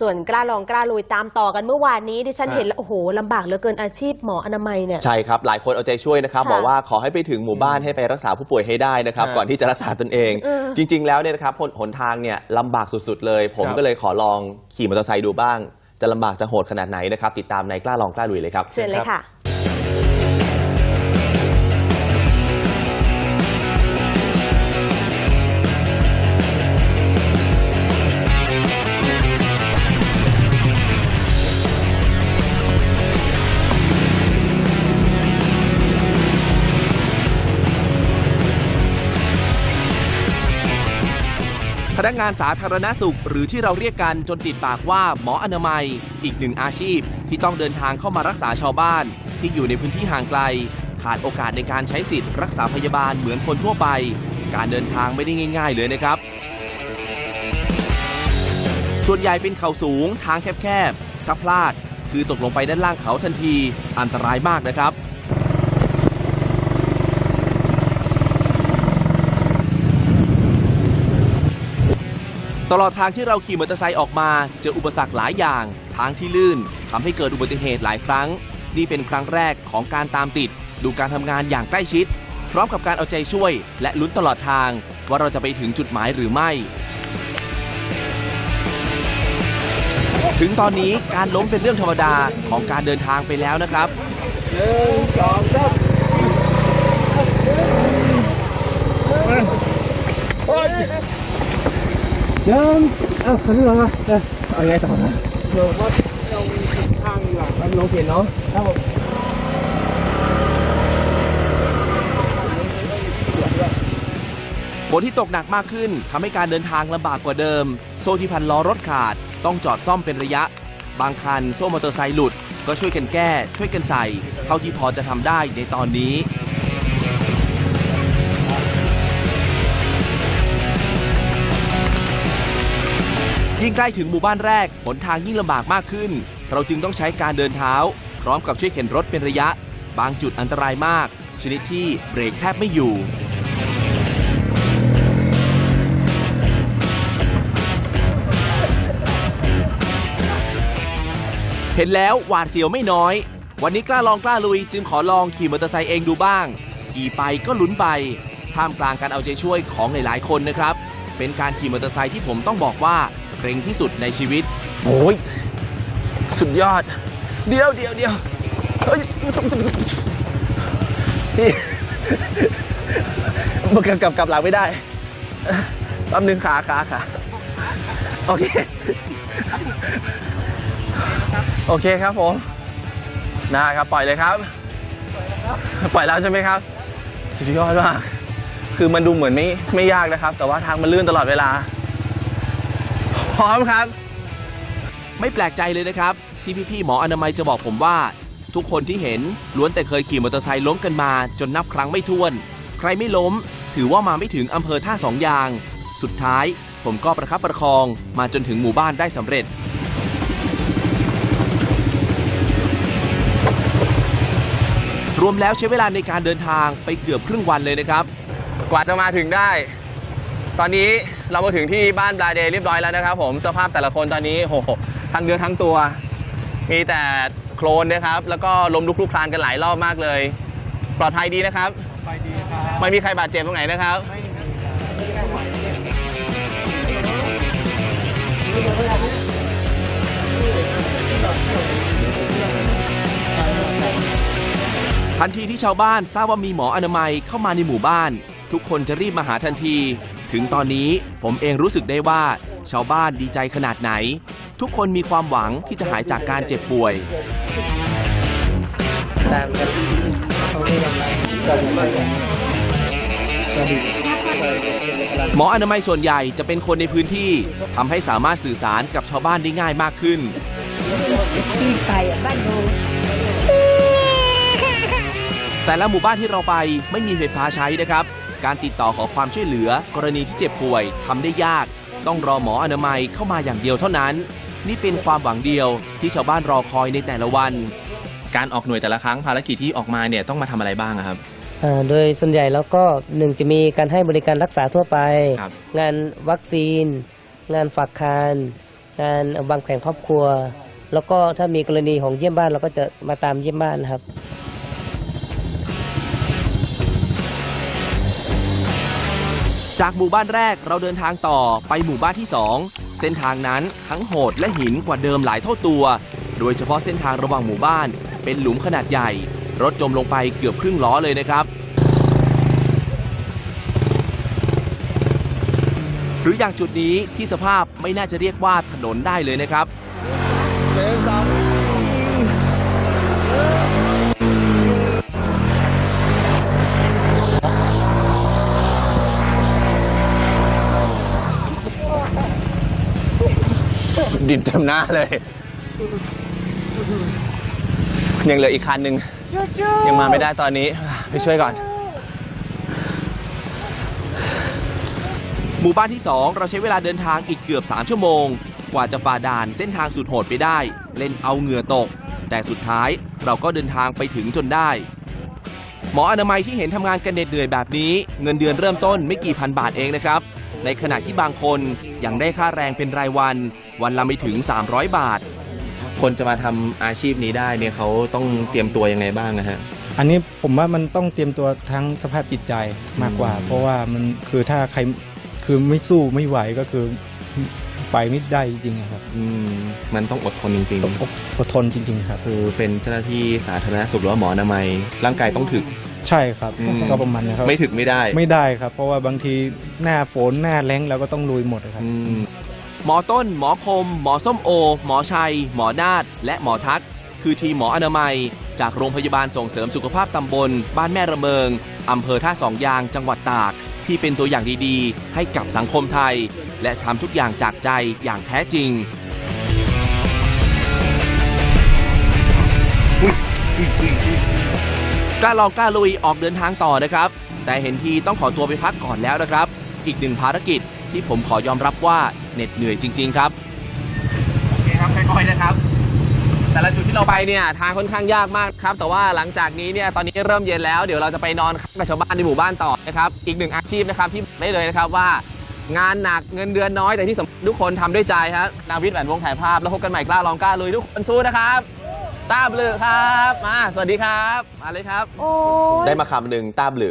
ส่วนกล้าลองกล้าลุยตามต่อกันเมื่อวานนี้ดิฉันอ่าเห็นแล้วโอ้โหลำบากเหลือเกินอาชีพหมออนามัยเนี่ย ใช่ครับ หลายคนเอาใจช่วยนะครับค่ะบอกว่าขอให้ไปถึงหมู่บ้านให้ไปรักษาผู้ป่วยให้ได้นะครับครับก่อนที่จะรักษาตนเอง เออจริง ๆ แล้วเนี่ยนะครับหนหนทางเนี่ยลำบากสุดๆเลย ผมครับก็เลยขอลองขี่มอเตอร์ไซค์ดูบ้าง จะลำบากจะโหดขนาดไหนนะครับ ติดตามในกล้าลองกล้าลุยเลยครับ เชิญเลยค่ะ นักงานสาธารณสุข หรือที่เราเรียกกันจนติดปากว่าหมออนามัย อีกหนึ่งอาชีพ ที่ต้องเดินทางเข้ามารักษาชาวบ้าน ที่อยู่ในพื้นที่ห่างไกล ขาดโอกาสในการใช้สิทธิ์รักษาพยาบาลเหมือนคนทั่วไป การเดินทางไม่ได้ง่าย ๆ เลยนะครับ ส่วนใหญ่เป็นเขาสูงทางแคบๆถ้าพลาด คือตกลงไปด้านล่างเขาทันที อันตรายมากนะครับ ตลอดทางที่เราขี่มอเตอร์ไซค์ออกมา เจออุปสรรคหลายอย่าง ทางที่ลื่นทำให้เกิดอุบัติเหตุหลายครั้ง นี่เป็นครั้งแรกของการตามติด ดูการทำงานอย่างใกล้ชิด พร้อมกับการเอาใจช่วย และลุ้นตลอดทาง ว่าเราจะไปถึงจุดหมายหรือไม่ ถึงตอนนี้การล้มเป็นเรื่องธรรมดาของการเดินทางไปแล้วนะครับยังสองสาม เอ้าคันนี้มาเออเอาไงต่อนะเราก็เราข้างหลังมันลงเปลี่ยนเนาะครับผมฝนที่ตกหนักมากขึ้นทำให้การเดินทางลำบากกว่าเดิม โซ่ที่พันล้อรถขาด ต้องจอดซ่อมเป็นระยะ บางคันโซ่มอเตอร์ไซค์หลุด ก็ช่วยกันแก้ ช่วยกันใส่ เท่าที่พอจะทำได้ในตอนนี้ ยิ่งใกล้ถึงหมู่บ้านแรกหนทางยิ่งลำบากมากขึ้น เราจึงต้องใช้การเดินเท้า พร้อมกับช่วยเข็นรถเป็นระยะ บางจุดอันตรายมาก ชนิดที่เบรกแทบไม่อยู่ เห็นแล้วหวาดเสียวไม่น้อย วันนี้กล้าลองกล้าลุย จึงขอลองขี่มอเตอร์ไซค์เองดูบ้าง ขี่ไปก็ลุ้นไป ท่ามกลางการเอาใจช่วยของหลายๆ คนนะครับ เป็นการขี่มอเตอร์ไซค์ที่ผมต้องบอกว่า เกรงที่สุดในชีวิต โอ้ยสุดยอด เดียวเดียวเดียวเฮ้ยพี่มันกลับกลับกลับหลังไม่ได้แป๊บนึงขาขาขาโอเค โอเคครับผมได้ครับปล่อยเลยครับ ปล่อยแล้วใช่ไหมครับ สุดยอดมาก คือมันดูเหมือนไม่ไม่ยากนะครับ แต่ว่าทางมันลื่นตลอดเวลา พร้อมครับ ไม่แปลกใจเลยนะครับ ที่พี่ๆหมออนามัยจะบอกผมว่า ทุกคนที่เห็นล้วนแต่เคยขี่มอเตอร์ไซค์ล้มกันมา จนนับครั้งไม่ถ้วน ใครไม่ล้ม ถือว่ามาไม่ถึงอำเภอท่าสองยาง สุดท้ายผมก็ประคับประคองมาจนถึงหมู่บ้านได้สำเร็จ รวมแล้วใช้เวลาในการเดินทางไปเกือบครึ่งวันเลยนะครับ กว่าจะมาถึงได้ ตอนนี้เรามาถึงที่บ้านบลาเดย์เรียบร้อยแล้วนะครับผมสภาพแต่ละคนตอนนี้โหทั้งเนื้อทั้งตัว มีแต่โคลนนะครับ แล้วก็ล้มลุกคลุกคลานกันหลายรอบมากเลย ปลอดภัยดีนะครับปลอดภัยดีครับไม่มีใครบาดเจ็บตรงไหนนะครับทันทีที่ชาวบ้านทราบว่ามีหมออนามัยเข้ามาในหมู่บ้าน ทุกคนจะรีบมาหาทันที ถึงตอนนี้ผมเองรู้สึกได้ว่า ชาวบ้านดีใจขนาดไหน ทุกคนมีความหวังที่จะหายจากการเจ็บป่วยหมออนามัยส่วนใหญ่จะเป็นคนในพื้นที่ทำให้สามารถสื่อสารกับชาวบ้านได้ง่ายมากขึ้นแต่ละหมู่บ้านที่เราไปไม่มีไฟฟ้าใช้นะครับ การติดต่อขอความช่วยเหลือ กรณีที่เจ็บป่วยทำได้ยาก ต้องรอหมออนามัยเข้ามาอย่างเดียวเท่านั้น นี่เป็นความหวังเดียวที่ชาวบ้านรอคอยในแต่ละวัน การออกหน่วยแต่ละครั้งภารกิจที่ออกมาเนี่ยต้องมาทำอะไรบ้างอะครับ อ่าโดยส่วนใหญ่แล้วก็หนึ่งจะมีการให้บริการรักษาทั่วไป ครับ งานวัคซีน งานฝากคันการวางแผนครอบครัว แล้วก็ถ้ามีกรณีของเยี่ยมบ้านเราก็จะมาตามเยี่ยมบ้านนะครับ จากหมู่บ้านแรกเราเดินทางต่อไปหมู่บ้านที่ 2 เส้นทางนั้นทั้งโหดและหินกว่าเดิมหลายเท่าตัว โดยเฉพาะเส้นทางระหว่างหมู่บ้าน เป็นหลุมขนาดใหญ่ รถจมลงไปเกือบครึ่งล้อเลยนะครับ หรืออย่างจุดนี้ที่สภาพไม่น่าจะเรียกว่าถนนได้เลยนะครับดิน เต็มหน้าเลย ยังเหลืออีกคันหนึ่งยังมาไม่ได้ตอนนี้ไปช่วยก่อน หมู่บ้านที่ 2 เราใช้เวลาเดินทางอีกเกือบ 3 ชั่วโมง กว่าจะฝ่าด่านเส้นทางสุดโหดไปได้ เล่นเอาเหงื่อตก แต่สุดท้ายเราก็เดินทางไปถึงจนได้ หมออนามัยที่เห็นทำงานกันเหน็ดเหนื่อยแบบนี้ เงินเดือนเริ่มต้นไม่กี่พันบาทเองนะครับ ในขณะที่บางคนยังได้ค่าแรงเป็นรายวัน วันละไม่ถึง 300 บาท คนจะมาทำอาชีพนี้ได้เนี่ยเขาต้องเตรียมตัวยังไงบ้างนะฮะ อันนี้ผมว่ามันต้องเตรียมตัวทั้งสภาพจิตใจมากกว่าอืมเพราะว่ามันคือถ้าใครคือไม่สู้ไม่ไหวก็คือไปไม่ได้จริงๆครับอืมมันต้องอดทนจริงต้องอดทนจริง ๆ ครับ ๆ คือเป็นเจ้าหน้าที่สาธารณสุขหรือว่าหมออนามัย ร่างกายต้องถึก ใช่ครับอืม ก็ประมาณนะครับไม่ถึกไม่ได้ไม่ได้ครับ เพราะว่าบางทีหน้าฝนหน้าแล้งเราก็ต้องลุยหมดครับ อืมหมอต้น หมอคม หมอส้มโอ หมอชัย หมอนาฏและหมอทักคือทีมหมออนามัย จากโรงพยาบาลส่งเสริมสุขภาพตำบล บ้านแม่ระเมิงอำเภอท่าสองยางจังหวัดตาก ที่เป็นตัวอย่างดีๆ ให้กับสังคมไทย และทำทุกอย่างจากใจอย่างแท้จริง กล้าลองกล้าลุยออกเดินทางต่อนะครับ แต่เห็นทีต้องขอตัวไปพักก่อนแล้วนะครับ อีกหนึ่งภารกิจที่ผมขอยอมรับว่าเหน็ดเหนื่อยจริง ๆ ครับโอเคครับค่อยๆนะครับ แต่ละจุดที่เราไปเนี่ยทางค่อนข้างยากมากครับแต่ว่าหลังจากนี้เนี่ยตอนนี้เริ่มเย็นแล้วเดี๋ยวเราจะไปนอนค้างกับชาวบ้านในหมู่บ้านต่อนะครับอีกหนึ่งอาชีพนะครับที่ได้เลยนะครับว่างานหนักเงินเดือนน้อยแต่ที่สำคัญทุกคนทำด้วยใจฮะนาวิทย์แหวนวงถ่ายภาพแล้วพบกันใหม่กล้าลองกล้าลุยทุกคนสู้นะครับ ต้าบลือครับมาสวัสดีครับมาเลยครับ โอ้ยได้มาคำหนึ่งต้าบลึ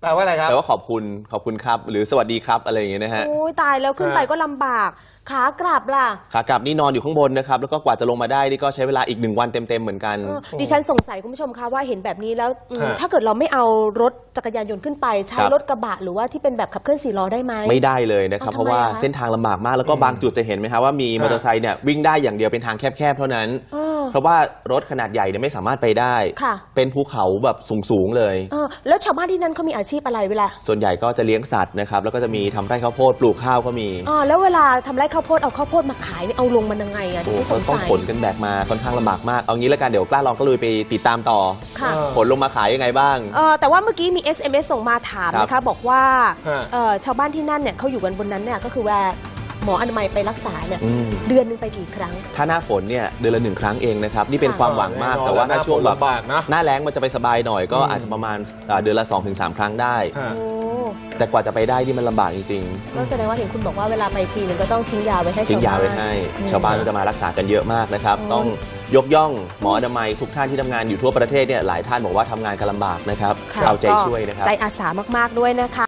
แปลว่าอะไรครับ แปลว่าขอบคุณขอบคุณครับ หรือสวัสดีครับอะไรอย่างเงี้ยนะฮะ โอ้ยตายแล้วขึ้นไปก็ลำบาก ขากลับล่ะ ขากลับนี่นอนอยู่ข้างบนนะครับ แล้วก็กว่าจะลงมาได้นี่ก็ใช้เวลาอีกหนึ่งวันเต็มๆเหมือนกันเออดิฉันสงสัยคุณผู้ชมคะว่าเห็นแบบนี้แล้วอืมฮะ ถ้าเกิดเราไม่เอารถจักรยานยนต์ขึ้นไป ใช้ครับ รถกระบะหรือว่าที่เป็นแบบขับเคลื่อนสี่ล้อได้ไหม ไม่ได้เลยนะครับอ้าวเพราะว่าทำไมอะคะเส้นทางลำบากมากแล้วก็บางจุดจะเห็นไหมครับว่ามีมอเตอร์ไซค์เนี่ยวิ่งได้อย่างเดียวเป็นทางแคบๆเท่านั้น เออเพราะว่ารถขนาดใหญ่เนี่ยไม่สามารถไปได้ ค่ะ เป็นภูเขาแบบสูงๆเลย เออแล้วชาวบ้านที่นั่นเขามีอาชีพอะไรเวลาส่วนใหญ่ก็จะเลี้ยงสัตว์นะครับแล้วก็จะมีทำไร่ข้าวโพดปลูกข้าวก็มีอ๋อแล้วเวลาทำไร่ข้าวโพดเอาข้าวโพดมาขายเนี่ยเอาลงมันยังไงอะดิโอ้ฉันสเขางต้องสัย ขนกันแบกมาค่อนข้างลำบากมาก เอางี้แล้วกันเดี๋ยวกล้าลองก็ลุยไปติดตามต่อ ค่ะเออขนลงมาขายยังไงบ้าง เออแต่ว่าเมื่อกี้มี SMS ส่งมาถามครับนะคะบอกว่าฮะ เอ่อชาวบ้านที่นั่นเนี่ยเขาอยู่กันบนนั้นเนี่ยก็คือว่าหมออนามัยไปรักษาเนี่ยอืมเดือนหนึงไปกี่ครั้ง ถ้าหน้าฝนเนี่ยเดือนละหนึ่งครั้งเองนะครับ นี่เป็นค่ะความหวังมากแน่นอนแต่ว่าถ้าช่วงแบบหน้าฝนลำบากนะ หน้าแล้งมันจะไปสบายหน่อยก็อืมอาจจะประมาณอ่าเดือนละ 2-3 ครั้งได้ ฮะ โอ้ แต่กว่าจะไปได้นี่มันลำบากจริงก็แสดงว่าเห็นคุณบอกว่าเวลาไปทีนึงก็ต้องทิ้งยาไว้ให้ๆทิ้งยาไว้ให้ อืม ชาวบ้านก็จะมารักษากันเยอะมากนะครับอ๋อต้องยกย่องหมออนามัยทุกท่านที่ทำงานอยู่ทั่วประเทศเนี่ยหลายท่านบอกว่าทำงานกันลำบากนะครับ ค่ะ เอาใจก็ช่วยนะครับ ใจอาสามากๆด้วยนะคะ